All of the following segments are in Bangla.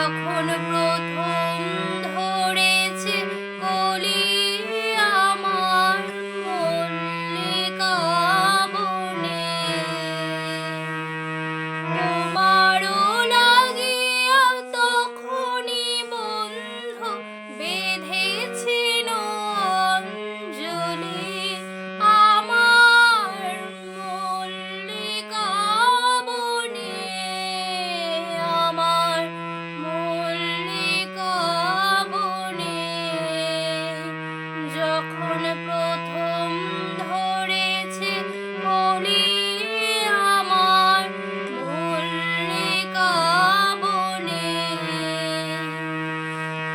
তখন প্রতি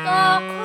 した